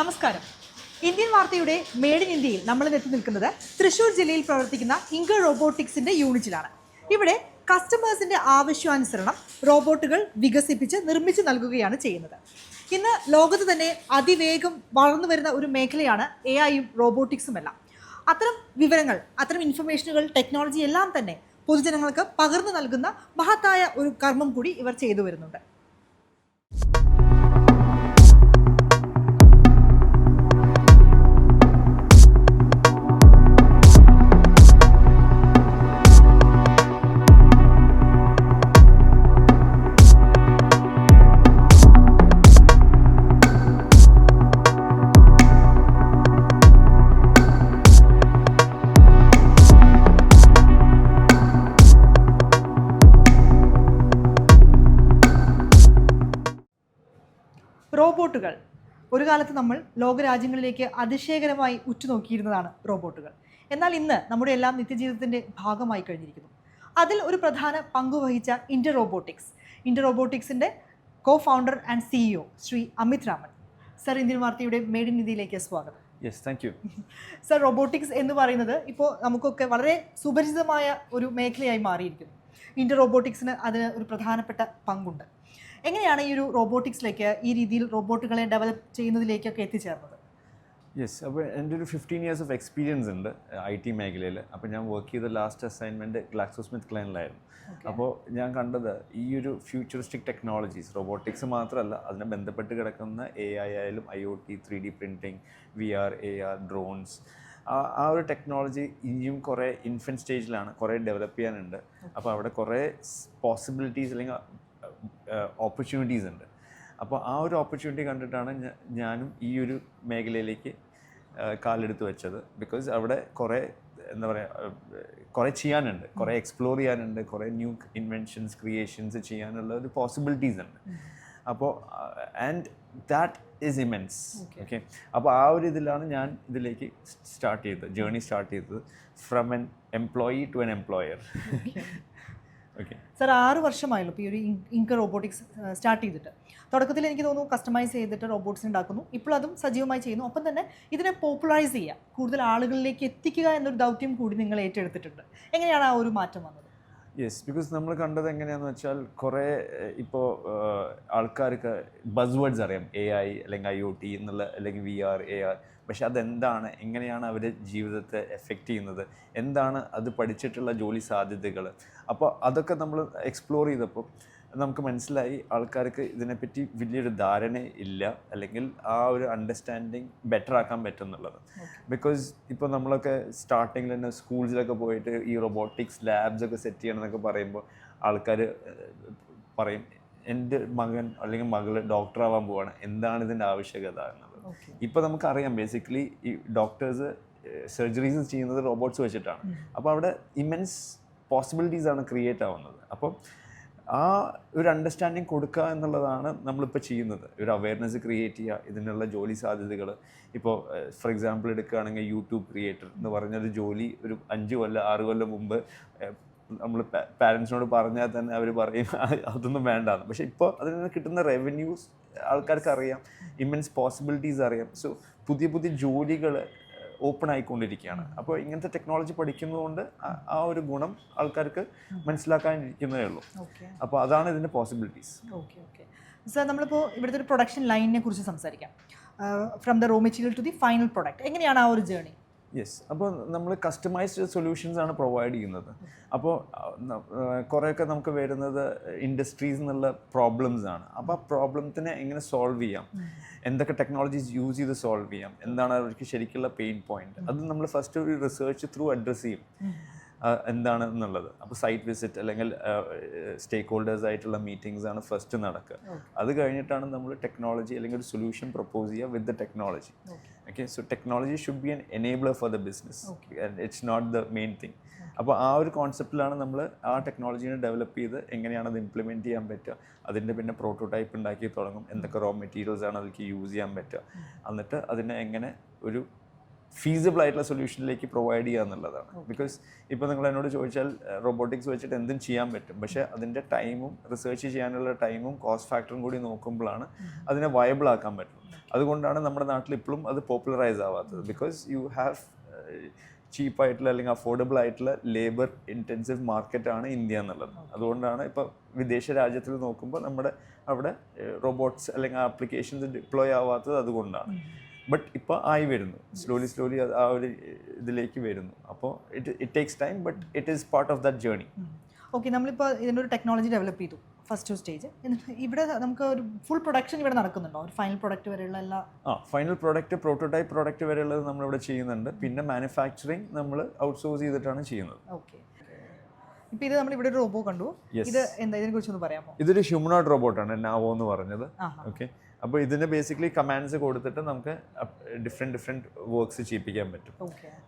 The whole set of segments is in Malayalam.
നമസ്കാരം. ഇന്ത്യൻ വാർത്തയുടെ മേഡ് ഇൻ ഇന്ത്യയിൽ നമ്മൾ എത്തി നിൽക്കുന്നത് തൃശൂർ ജില്ലയിൽ പ്രവർത്തിക്കുന്ന ഇങ്കർ റോബോട്ടിക്സിന്റെ യൂണിറ്റിലാണ് ഇവിടെ കസ്റ്റമേഴ്സിന്റെ ആവശ്യാനുസരണം റോബോട്ടുകൾ വികസിപ്പിച്ച് നിർമ്മിച്ചു നൽകുകയാണ് ചെയ്യുന്നത്. ഇന്ന് ലോകത്ത് തന്നെ അതിവേഗം വളർന്നു വരുന്ന ഒരു മേഖലയാണ് എ ഐയും റോബോട്ടിക്സും എല്ലാം. അത്തരം വിവരങ്ങൾ അത്തരം ഇൻഫർമേഷനുകൾ ടെക്നോളജി എല്ലാം തന്നെ പൊതുജനങ്ങൾക്ക് പകർന്നു നൽകുന്ന മഹത്തായ ഒരു കർമ്മം കൂടി ഇവർ ചെയ്തു വരുന്നുണ്ട്. റോബോട്ടുകൾ. ഒരു കാലത്ത് നമ്മൾ ലോകരാജ്യങ്ങളിലേക്ക് അതിശയകരമായി ഉറ്റുനോക്കിയിരുന്നതാണ് റോബോട്ടുകൾ. എന്നാൽ ഇന്ന് നമ്മുടെ എല്ലാം നിത്യജീവിതത്തിന്റെ ഭാഗമായി കഴിഞ്ഞിരിക്കുന്നു. അതിൽ ഒരു പ്രധാന പങ്ക് വഹിച്ച inter robotics. Inter റോബോട്ടിക്സിന്റെ co founder and CEO Shri Amit Raman. Sir Indian വാർത്തയുടെ മേഡ് ഇൻ ഇന്ത്യയിലേക്ക് സ്വാഗതം. Yes thank you sir robotics എന്ന് പറയുന്നത് ഇപ്പോൾ നമുക്കൊക്കെ വളരെ സുപരിചിതമായ ഒരു മേഖലയായി മാറിയിരിക്കുന്നു. ഇന്റർ റോബോട്ടിക്സിന് അതിന് ഒരു പ്രധാനപ്പെട്ട പങ്കുണ്ട്. എങ്ങനെയാണ് ഈ ഒരു റോബോട്ടിക്സിലേക്ക് ഈ രീതിയിൽ റോബോട്ടുകളെ ഡെവലപ്പ് ചെയ്യുന്നതിലേക്കൊക്കെ എത്തിച്ചേർന്നത്? യെസ് അപ്പോൾ എന്റെ ഒരു ഫിഫ്റ്റീൻ ഇയേഴ്സ് ഓഫ് എക്സ്പീരിയൻസ് ഉണ്ട് ഐ ടി മേഖലയിൽ. അപ്പോൾ ഞാൻ വർക്ക് ചെയ്ത ലാസ്റ്റ് അസൈൻമെന്റ് ഗ്ലാക്സോ സ്മിത്ത് ക്ലൈനിലായിരുന്നു അപ്പോൾ ഞാൻ കണ്ടത് ഈ ഒരു ഫ്യൂച്ചറിസ്റ്റിക് ടെക്നോളജീസ് റോബോട്ടിക്സ് മാത്രമല്ല അതിനെ ബന്ധപ്പെട്ട് കിടക്കുന്ന എ ഐ ആയാലും I O T three D printing V R A R drones ആ ഒരു ടെക്നോളജി ഇനിയും കുറേ ഇൻഫന്റ് സ്റ്റേജിലാണ് കുറേ ഡെവലപ്പ് ചെയ്യാനുണ്ട്. അപ്പോൾ അവിടെ കുറേ പോസിബിലിറ്റീസ് അല്ലെങ്കിൽ ഓപ്പർച്യൂണിറ്റീസ് ഉണ്ട്. അപ്പോൾ ആ ഒരു ഓപ്പർച്യൂണിറ്റി കണ്ടിട്ടാണ് ഞാനും ഈ ഒരു മേഖലയിലേക്ക് കാലെടുത്ത് വെച്ചത്. ബിക്കോസ് അവിടെ കുറേ എന്താ പറയുക കുറേ ചെയ്യാനുണ്ട്. കുറേ എക്സ്പ്ലോർ ചെയ്യാനുണ്ട്. കുറേ ന്യൂ ഇൻവെൻഷൻസ് ക്രിയേഷൻസ് ചെയ്യാനുള്ള ഒരു പോസിബിലിറ്റീസ് ഉണ്ട്. അപ്പോൾ and that is immense okay അപ്പോൾ ആ ഒരു ഇതിലാണ് ഞാൻ ഇതിലേക്ക് സ്റ്റാർട്ട് ചെയ്തത് ജേർണി സ്റ്റാർട്ട് ചെയ്തത് from an employee to an employer okay sir ആറ് വർഷമായല്ലോ ഇപ്പോൾ ഈ ഒരു ഇങ്കർ റോബോട്ടിക്സ് സ്റ്റാർട്ട് ചെയ്തിട്ട്. തുടക്കത്തിൽ എനിക്ക് തോന്നുന്നു കസ്റ്റമൈസ് ചെയ്തിട്ട് റോബോട്ട്സ് ഉണ്ടാക്കുന്നു. ഇപ്പോൾ അതും സജീവമായി ചെയ്യുന്നു. ഒപ്പം തന്നെ ഇതിനെ പോപ്പുലറൈസ് ചെയ്യുക. കൂടുതൽ ആളുകളിലേക്ക് എത്തിക്കുക എന്നൊരു ദൗത്യം കൂടി നിങ്ങൾ ഏറ്റെടുത്തിട്ടുണ്ട്. എങ്ങനെയാണ് ആ ഒരു മാറ്റം വന്നത്? യെസ് ബിക്കോസ് നമ്മൾ കണ്ടത് എങ്ങനെയാന്ന് വെച്ചാൽ കുറേ ഇപ്പോൾ ആൾക്കാർക്ക് ബസ് വേർഡ്സ് അറിയാം. എ ഐ അല്ലെങ്കിൽ ഐ ഒ ടി എന്നുള്ള അല്ലെങ്കിൽ വി ആർ എ ആർ പക്ഷെ അതെന്താണ്? എങ്ങനെയാണ് അവരുടെ ജീവിതത്തെ എഫക്റ്റ് ചെയ്യുന്നത്? എന്താണ് അത് പഠിച്ചിട്ടുള്ള ജോലി സാധ്യതകൾ അപ്പോൾ അതൊക്കെ നമ്മൾ എക്സ്പ്ലോർ ചെയ്തപ്പോൾ നമുക്ക് മനസ്സിലായി ആൾക്കാർക്ക് ഇതിനെപ്പറ്റി വലിയൊരു ധാരണ ഇല്ല. അല്ലെങ്കിൽ ആ ഒരു അണ്ടർസ്റ്റാൻഡിങ് ബെറ്റർ ആക്കാൻ പറ്റും എന്നുള്ളത് ബിക്കോസ് ഇപ്പോൾ നമ്മളൊക്കെ സ്റ്റാർട്ടിങ്ങിൽ തന്നെ സ്കൂൾസിലൊക്കെ പോയിട്ട് ഈ റൊബോട്ടിക്സ് ലാബ്സ് ഒക്കെ സെറ്റ് ചെയ്യണം എന്നൊക്കെ പറയുമ്പോൾ ആൾക്കാർ പറയും എന്റെ മകൻ അല്ലെങ്കിൽ മകൾ ഡോക്ടർ ആവാൻ പോവാണ്. എന്താണ് ഇതിന്റെ ആവശ്യകത എന്നുള്ളത്? ഇപ്പോൾ നമുക്കറിയാം ബേസിക്കലി ഈ ഡോക്ടേഴ്സ് സർജറീസ് ചെയ്യുന്നത് റോബോട്ട്സ് വെച്ചിട്ടാണ്. അപ്പോൾ അവിടെ ഇമെൻസ് പോസിബിലിറ്റീസ് ആണ് ക്രിയേറ്റ് ആവുന്നത്. അപ്പോൾ ആ ഒരു അണ്ടർസ്റ്റാൻഡിങ് കൊടുക്കുക എന്നുള്ളതാണ് നമ്മളിപ്പോൾ ചെയ്യുന്നത്. ഒരു അവയർനെസ് ക്രിയേറ്റ് ചെയ്യുക ഇതിനുള്ള ജോലി സാധ്യതകൾ. ഇപ്പോൾ ഫോർ എക്സാമ്പിൾ എടുക്കുകയാണെങ്കിൽ യൂട്യൂബ് ക്രിയേറ്റർ എന്ന് പറഞ്ഞൊരു ജോലി ഒരു അഞ്ച് കൊല്ലം ആറ് കൊല്ലം മുമ്പ് നമ്മൾ പാരൻസിനോട് പറഞ്ഞാൽ തന്നെ അവർ പറയും അതൊന്നും വേണ്ടാന്ന്. പക്ഷേ ഇപ്പോൾ അതിൽ നിന്ന് കിട്ടുന്ന റവന്യൂസ് ആൾക്കാർക്ക് അറിയാം ഇമ്മൻസ് പോസിബിലിറ്റീസ് അറിയാം. സോ പുതിയ പുതിയ ജോലികൾ ഓപ്പൺ ആയിക്കൊണ്ടിരിക്കുകയാണ്. അപ്പോൾ ഇങ്ങനത്തെ ടെക്നോളജി പഠിക്കുന്നതുകൊണ്ട് ആ- ഒരു ഗുണം ആൾക്കാർക്ക് മനസ്സിലാക്കാനിരിക്കുന്നതേ ഉള്ളൂ. ഓക്കെ. അപ്പോൾ അതാണ് ഇതിന്റെ പോസിബിലിറ്റീസ് ഓക്കെ ഓക്കെ. സർ നമ്മളിപ്പോൾ ഇവിടുത്തെ ഒരു പ്രൊഡക്ഷൻ ലൈനിനെ കുറിച്ച് സംസാരിക്കാം. From the raw material to the final product എങ്ങനെയാണ് ആ ഒരു ജേർണി യെസ് അപ്പോൾ നമ്മൾ കസ്റ്റമൈസ്ഡ് സൊല്യൂഷൻസ് ആണ് പ്രൊവൈഡ് ചെയ്യുന്നത്. അപ്പോൾ കുറേയൊക്കെ നമുക്ക് വരുന്നത് ഇൻഡസ്ട്രീസ് എന്നുള്ള പ്രോബ്ലംസ് ആണ്. അപ്പോൾ ആ പ്രോബ്ലത്തിനെ എങ്ങനെ സോൾവ് ചെയ്യാം? എന്തൊക്കെ ടെക്നോളജീസ് യൂസ് ചെയ്ത് സോൾവ് ചെയ്യാം? എന്താണ് അവർക്ക് ശരിക്കുള്ള പെയിൻ പോയിന്റ് അത് നമ്മൾ ഫസ്റ്റ് ഒരു റിസർച്ച് ത്രൂ അഡ്രസ്സ് ചെയ്യും. എന്താണ് എന്നുള്ളത്. അപ്പോൾ സൈറ്റ് വിസിറ്റ് അല്ലെങ്കിൽ സ്റ്റേക്ക് ഹോൾഡേഴ്സ് ആയിട്ടുള്ള മീറ്റിംഗ്സ് ആണ് ഫസ്റ്റ് നടക്കുക. അത് കഴിഞ്ഞിട്ടാണ് നമ്മൾ ടെക്നോളജി അല്ലെങ്കിൽ ഒരു സൊല്യൂഷൻ പ്രപ്പോസ് ചെയ്യുക with the technology okay so technology should be an enabler for the business it's not the main thing അപ്പോൾ ആ ഒരു കോൺസെപ്റ്റിലാണ് നമ്മൾ ആ ടെക്നോളജീനെ ഡെവലപ്പ് ചെയ്ത് എങ്ങനെയാണ് അത് ഇംപ്ലിമെന്റ് ചെയ്യാൻ പറ്റുക. അതിന്റെ പിന്നെ പ്രോട്ടോടൈപ്പ് ഉണ്ടാക്കി തുടങ്ങും. എന്തൊക്കെ റോ മെറ്റീരിയൽസ് ആണ് അതിലേക്ക് യൂസ് ചെയ്യാൻ പറ്റുക. എന്നിട്ട് അതിനെ എങ്ങനെ ഒരു ഫീസിബിൾ ആയിട്ടുള്ള സൊല്യൂഷനിലേക്ക് പ്രൊവൈഡ് ചെയ്യുക എന്നുള്ളതാണ്. ബിക്കോസ് ഇപ്പോൾ നിങ്ങൾ എന്നോട് ചോദിച്ചാൽ റോബോട്ടിക്സ് വെച്ചിട്ട് എന്തും ചെയ്യാൻ പറ്റും. പക്ഷേ അതിന്റെ ടൈമും റിസർച്ച് ചെയ്യാനുള്ള ടൈമും കോസ്റ്റ് ഫാക്ടറും കൂടി നോക്കുമ്പോഴാണ് അതിനെ വയബിൾ ആക്കാൻ പറ്റും അതുകൊണ്ടാണ് നമ്മുടെ നാട്ടിൽ ഇപ്പോഴും അത് പോപ്പുലറൈസ് ആവാത്തത്. ബിക്കോസ് യു ഹാവ് ചീപ്പായിട്ടുള്ള അല്ലെങ്കിൽ അഫോർഡബിൾ ആയിട്ടുള്ള ലേബർ ഇന്റൻസീവ് മാർക്കറ്റാണ് ഇന്ത്യ എന്നുള്ളത്. അതുകൊണ്ടാണ് ഇപ്പോൾ വിദേശ രാജ്യത്തിൽ നോക്കുമ്പോൾ നമ്മുടെ അവിടെ റോബോട്ട്സ് അല്ലെങ്കിൽ ആപ്ലിക്കേഷൻസ് ഡിപ്ലോയ് ആവാത്തത് അതുകൊണ്ടാണ്. ബട്ട് ഇപ്പോൾ ആയി വരുന്നു. സ്ലോലി സ്ലോലി ആ ഒരു ഇതിലേക്ക് വരുന്നു. അപ്പോൾ it it takes time but it is part of that journey okay നമ്മളിപ്പോൾ ഇതിന്റെ ഒരു ടെക്നോളജി ഡെവലപ്പ് ചെയ്തു. ഫസ്റ്റ് സ്റ്റേജ് ഇവിടെ നമുക്ക് ഒരു ഫുൾ പ്രൊഡക്ഷൻ ഇവിടെ നടക്കുന്നുണ്ടോ? ഒരു ഫൈനൽ പ്രൊഡക്റ്റ് വരെയുള്ള എല്ലാ ആ ഫൈനൽ പ്രൊഡക്റ്റ് പ്രോട്ടോടൈപ്പ് പ്രൊഡക്റ്റ് വരെയുള്ളത് നമ്മളിവിടെ ചെയ്യുന്നുണ്ട്. പിന്നെ മാനുഫാക്ചറിങ് നമ്മൾ ഔട്ട്സോഴ്സ് ചെയ്തിട്ടാണ് ചെയ്യുന്നത്. ഓക്കെ ഇപ്പോൾ ഇത് നമ്മൾ ഇവിടെ ഒരു റോബോ കണ്ടു. ഇത് എന്താ? ഇതിനെ കുറിച്ചൊന്ന് പറയാമോ? ഇതൊരു ഹ്യൂമനോയിഡ് റോബോട്ടാണ് നാവോ എന്ന് പറഞ്ഞത്. ഓക്കെ അപ്പോൾ ഇതിന് ബേസിക്കലി കമാൻഡ്സ് കൊടുത്തിട്ട് നമുക്ക് ഡിഫറെന്റ് ഡിഫറെന്റ് വർക്ക്സ് ചെയ്യിപ്പിക്കാൻ പറ്റും.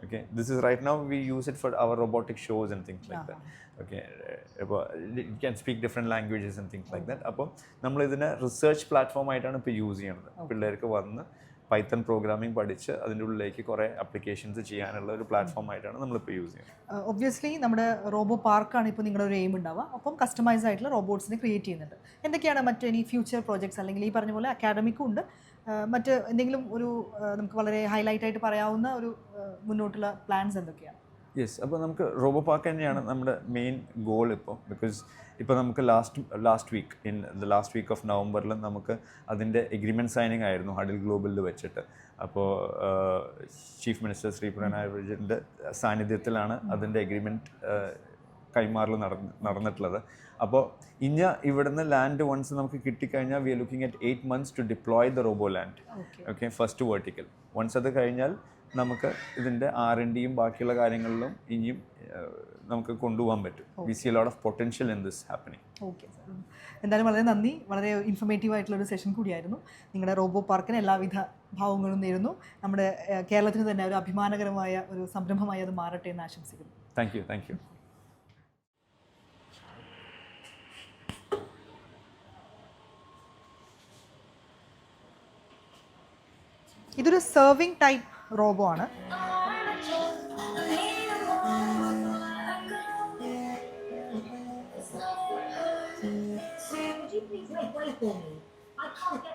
Okay this is right now we use it for our robotic shows and things like that okay ഇപ്പോൾ it can speak different languages and things like that അപ്പോൾ നമ്മൾ ഇതിനെ റിസർച്ച് പ്ലാറ്റ്ഫോം ആയിട്ടാണ് ഇപ്പോൾ യൂസ് ചെയ്യുന്നത് പിള്ളേർക്ക് വന്ന് പൈത്തൺ പ്രോഗ്രാമിംഗ് പഠിച്ച് അതിന്റെ ഉള്ളിലേക്ക് കുറേ അപ്ലിക്കേഷൻസ് ചെയ്യാനുള്ള ഒരു പ്ലാറ്റ്ഫോം ആയിട്ടാണ് നമ്മളിപ്പോൾ യൂസ് ചെയ്യുന്നത്. ഒബ്വിയസ്ലി നമ്മുടെ റോബോ പാർക്കാണ് ഇപ്പോൾ നിങ്ങളുടെ ഒരു എയിം ഉണ്ടാവുക. അപ്പം കസ്റ്റമൈസ് ആയിട്ടുള്ള റോബോട്ട്സിനെ ക്രിയേറ്റ് ചെയ്യുന്നുണ്ട്. എന്തൊക്കെയാണ് മറ്റു ഇനി ഫ്യൂച്ചർ പ്രോജക്ട്സ് അല്ലെങ്കിൽ ഈ പറഞ്ഞ പോലെ അക്കാഡമിക്കും ഉണ്ട്. ആ, മറ്റ് എന്തെങ്കിലും ഒരു നമുക്ക് വളരെ ഹൈലൈറ്റ് ആയിട്ട് പറയാവുന്ന ഒരു മുന്നോട്ടുള്ള പ്ലാൻസ് എന്തൊക്കെയാണ്? യെസ് അപ്പോൾ നമുക്ക് റോബോ പാർക്ക് തന്നെയാണ് നമ്മുടെ മെയിൻ ഗോൾ ഇപ്പോൾ ബിക്കോസ് ഇപ്പോൾ നമുക്ക് last last week in the last week of നവംബറിൽ നമുക്ക് അതിന്റെ എഗ്രിമെന്റ് സൈനിങ് ആയിരുന്നു ഹഡിൽ ഗ്ലോബലിൽ വെച്ചിട്ട്. അപ്പോൾ ചീഫ് മിനിസ്റ്റർ ശ്രീ പിണറായി വിജയന്റെ സാന്നിധ്യത്തിലാണ് അതിന്റെ എഗ്രിമെന്റ് കൈമാറൽ നടന്ന് നടന്നിട്ടുള്ളത്. അപ്പോൾ ഇഞ്ഞ ഇവിടുന്ന് ലാൻഡ് വൺസ് നമുക്ക് കിട്ടിക്കഴിഞ്ഞാൽ we are looking at eight months to deploy the robo land okay first vertical once അത് കഴിഞ്ഞാൽ നമുക്ക് ഇതിന്റെ ആർ എൻ ഡിയും ബാക്കിയുള്ള കാര്യങ്ങളിലും ഇനിയും നമുക്ക് കൊണ്ടുപോകാൻ പറ്റും. We see lot of potential in this happening okay എന്തായാലും വളരെ നന്ദി. വളരെ ഇൻഫർമേറ്റീവ് ആയിട്ടുള്ള ഒരു സെഷൻ കൂടിയായിരുന്നു. നിങ്ങളുടെ റോബോ പാർക്കിന് എല്ലാവിധ ഭാവങ്ങളും നേരുന്നു. നമ്മുടെ കേരളത്തിന് തന്നെ ഒരു അഭിമാനകരമായ ഒരു സംരംഭമായി അത് മാറട്ടെ എന്ന് ആശംസിക്കുന്നു. താങ്ക് യു താങ്ക് യു ഇതൊരു സെർവിങ് ടൈപ്പ് റോബോ ആണ് Would you please make way for me? I can't get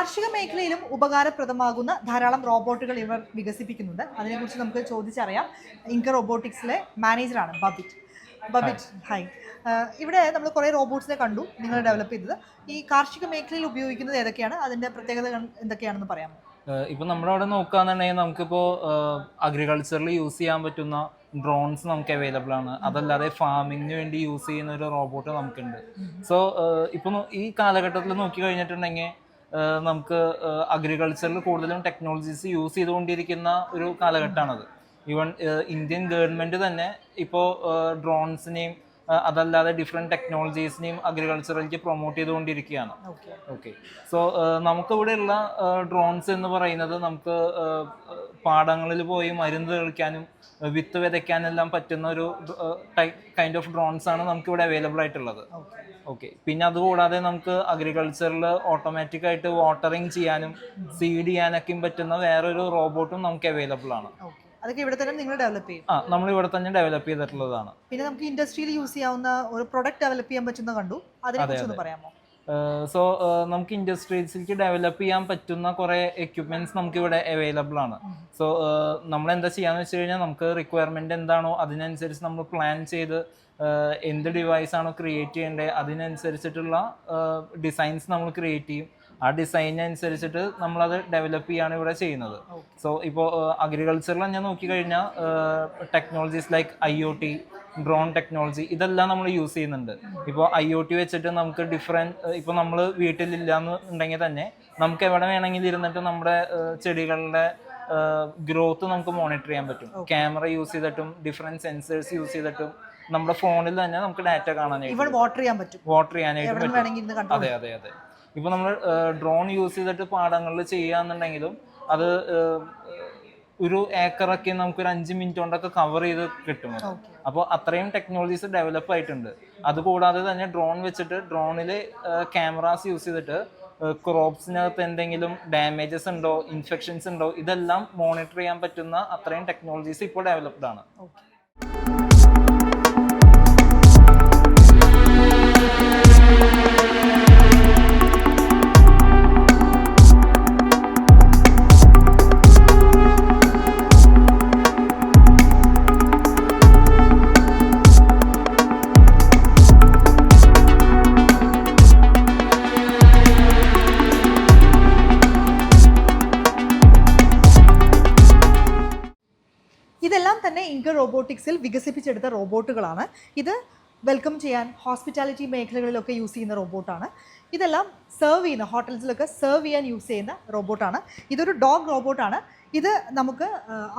കാർഷിക മേഖലയിലും ഉപകാരപ്രദമാകുന്ന ധാരാളം റോബോട്ടുകൾ ഇവർ വികസിപ്പിക്കുന്നുണ്ട്. അതിനെക്കുറിച്ച് നമുക്ക് ചോദിച്ചറിയാം. ഇൻക റോബോട്ടിക്സിലെ മാനേജറാണ് ബബിറ്റ്. ബബിറ്റ് ഹായ് ഇവിടെ നമ്മൾ കുറേ റോബോട്ട്സിനെ കണ്ടു നിങ്ങൾ ഡെവലപ്പ് ചെയ്തത്. ഈ കാർഷിക മേഖലയിൽ ഉപയോഗിക്കുന്നത് ഏതൊക്കെയാണ്? അതിന്റെ പ്രത്യേകതകൾ എന്തൊക്കെയാണെന്ന് പറയാമോ? ഇപ്പം നമ്മുടെ അവിടെ നോക്കുകയാണെന്നുണ്ടെങ്കിൽ നമുക്കിപ്പോൾ അഗ്രികൾച്ചറിൽ യൂസ് ചെയ്യാൻ പറ്റുന്ന ഡ്രോൺസ് നമുക്ക് അവൈലബിൾ ആണ്. അതല്ലാതെ ഫാമിങ്ങിന് വേണ്ടി യൂസ് ചെയ്യുന്ന ഒരു റോബോട്ട് നമുക്കുണ്ട്. സോ ഇപ്പം ഈ കാലഘട്ടത്തിൽ നോക്കി കഴിഞ്ഞിട്ടുണ്ടെങ്കിൽ നമുക്ക് അഗ്രികൾച്ചറിൽ കൂടുതലും ടെക്നോളജീസ് യൂസ് ചെയ്തുകൊണ്ടിരിക്കുന്ന ഒരു കാലഘട്ടമാണത്. ഈവൺ ഇന്ത്യൻ ഗവൺമെന്റ് തന്നെ ഇപ്പോൾ ഡ്രോൺസിനെയും അതല്ലാതെ ഡിഫറെന്റ് ടെക്നോളജീസിനെയും അഗ്രികൾച്ചറിലേക്ക് പ്രൊമോട്ട് ചെയ്തുകൊണ്ടിരിക്കുകയാണ്. ഓക്കെ സോ നമുക്കിവിടെയുള്ള ഡ്രോൺസ് എന്ന് പറയുന്നത് നമുക്ക് പാടങ്ങളിൽ പോയി മരുന്ന് തെളിക്കാനും വിത്ത് വിതയ്ക്കാനെല്ലാം പറ്റുന്ന ഒരു കൈൻഡ് ഓഫ് ഡ്രോൺസ് ആണ് നമുക്കിവിടെ അവൈലബിൾ ആയിട്ടുള്ളത്. ഓക്കെ പിന്നെ അതുകൂടാതെ നമുക്ക് അഗ്രികൾച്ചറിൽ ഓട്ടോമാറ്റിക് ആയിട്ട് വാട്ടറിങ് ചെയ്യാനും സീഡ് ചെയ്യാനൊക്കെയും പറ്റുന്ന വേറൊരു റോബോട്ടും നമുക്ക് അവൈലബിൾ ആണ്. അതൊക്കെ ഇവിടെ തന്നെ നിങ്ങൾ ഡെവലപ്പ് ചെയ്യും. ആ നമ്മൾ ഇവിടെ തന്നെ ഡെവലപ്പ് ചെയ്തിട്ടുള്ളതാണ്. പിന്നെ നമുക്ക് ഇൻഡസ്ട്രിയിൽ യൂസ് ചെയ്യാവുന്ന ഒരു പ്രൊഡക്റ്റ് ഡെവലപ്പ് ചെയ്യാൻ പറ്റുന്ന കണ്ടു. അതിനെക്കുറിച്ച് ഒന്ന് പറയാമോ? സോ നമുക്ക് ഇൻഡസ്ട്രീസിലേക്ക് ഡെവലപ്പ് ചെയ്യാൻ പറ്റുന്ന കുറേ എക്യുപ്മെന്റ്സ് നമുക്ക് ഇവിടെ അവൈലബിൾ ആണ്. സോ നമ്മൾ എന്താ ചെയ്യാന്ന് വെച്ച് കഴിഞ്ഞാൽ നമുക്ക് റിക്വയർമെന്റ് എന്താണോ അതിനനുസരിച്ച് നമ്മൾ പ്ലാൻ ചെയ്ത് എന്ത് ഡിവൈസ് ആണോ ക്രിയേറ്റ് ചെയ്യേണ്ടത് അതിനനുസരിച്ചിട്ടുള്ള ഡിസൈൻസ് നമ്മൾ ക്രിയേറ്റ് ചെയ്യും. ആ ഡിസൈനനുസരിച്ചിട്ട് നമ്മളത് ഡെവലപ്പ് ചെയ്യാണ് ഇവിടെ ചെയ്യുന്നത്. സോ ഇപ്പോൾ അഗ്രികൾച്ചറിൽ ഞാൻ നോക്കിക്കഴിഞ്ഞാൽ technologies like I O T drone technology ഇതെല്ലാം നമ്മൾ യൂസ് ചെയ്യുന്നുണ്ട്. ഇപ്പോൾ ഐ ഒ ടി വെച്ചിട്ട് നമുക്ക് ഡിഫറെന്റ് ഇപ്പോൾ നമ്മൾ വീട്ടിലില്ല എന്ന് ഉണ്ടെങ്കിൽ തന്നെ നമുക്ക് എവിടെ വേണമെങ്കിലും ഇരുന്നിട്ട് നമ്മുടെ ചെടികളുടെ ഗ്രോത്ത് നമുക്ക് മോണിറ്റർ ചെയ്യാൻ പറ്റും. ക്യാമറ യൂസ് ചെയ്തിട്ടും ഡിഫറെന്റ് സെൻസേഴ്സ് യൂസ് ചെയ്തിട്ടും നമ്മുടെ ഫോണിൽ തന്നെ നമുക്ക് ഡാറ്റ കാണാൻ കാണാനായിട്ട് വാട്ടർ ചെയ്യാൻ പറ്റും. വാട്ടർ ചെയ്യാനായിട്ട് അതെ അതെ അതെ. ഇപ്പൊ നമ്മൾ ഡ്രോൺ യൂസ് ചെയ്തിട്ട് പാടങ്ങളിൽ ചെയ്യാന്നുണ്ടെങ്കിലും അത് ഒരു ഏക്കറൊക്കെ നമുക്ക് ഒരു അഞ്ച് മിനിറ്റ് കൊണ്ടൊക്കെ കവർ ചെയ്ത് കിട്ടും അപ്പോൾ അത്രയും ടെക്നോളജീസ് ഡെവലപ്പ് ആയിട്ടുണ്ട്. അതുകൂടാതെ തന്നെ ഡ്രോൺ വെച്ചിട്ട് ഡ്രോണിൽ ക്യാമറാസ് യൂസ് ചെയ്തിട്ട് ക്രോപ്സിനകത്ത് എന്തെങ്കിലും ഡാമേജസ് ഉണ്ടോ ഇൻഫെക്ഷൻസ് ഉണ്ടോ ഇതെല്ലാം മോണിറ്റർ ചെയ്യാൻ പറ്റുന്ന അത്രയും ടെക്നോളജീസ് ഇപ്പോൾ ഡെവലപ്ഡ് ആണ്. റോബോട്ടിക്സിൽ വികസിപ്പിച്ചെടുത്ത റോബോട്ടുകളാണ്. ഇത് വെൽക്കം ചെയ്യാൻ ഹോസ്പിറ്റാലിറ്റി മേഖലകളിലൊക്കെ യൂസ് ചെയ്യുന്ന റോബോട്ടാണ്. ഇതെല്ലാം സെർവ് ചെയ്യുന്ന ഹോട്ടൽസിലൊക്കെ സെർവ് ചെയ്യാൻ യൂസ് ചെയ്യുന്ന റോബോട്ടാണ്. ഇതൊരു ഡോഗ് റോബോട്ടാണ്. ഇത് നമുക്ക്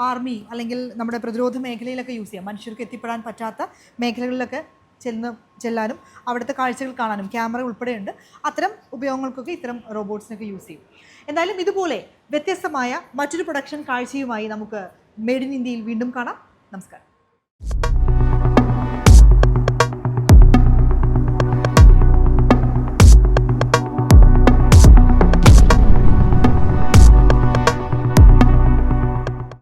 ആർമി അല്ലെങ്കിൽ നമ്മുടെ പ്രതിരോധ മേഖലയിലൊക്കെ യൂസ് ചെയ്യാം. മനുഷ്യർക്ക് എത്തിപ്പെടാൻ പറ്റാത്ത മേഖലകളിലൊക്കെ ചെന്ന് ചെല്ലാനും അവിടുത്തെ കാഴ്ചകൾ കാണാനും ക്യാമറ ഉൾപ്പെടെയുണ്ട്. അത്തരം ഉപയോഗങ്ങൾക്കൊക്കെ ഇത്തരം റോബോട്ട്സിനൊക്കെ യൂസ് ചെയ്യും. എന്തായാലും ഇതുപോലെ വ്യത്യസ്തമായ മറ്റൊരു പ്രൊഡക്ഷൻ കാഴ്ചയുമായി നമുക്ക് മെയ്ഡ് ഇൻ ഇന്ത്യയിൽ വീണ്ടും കാണാം. നമസ്കാരം. you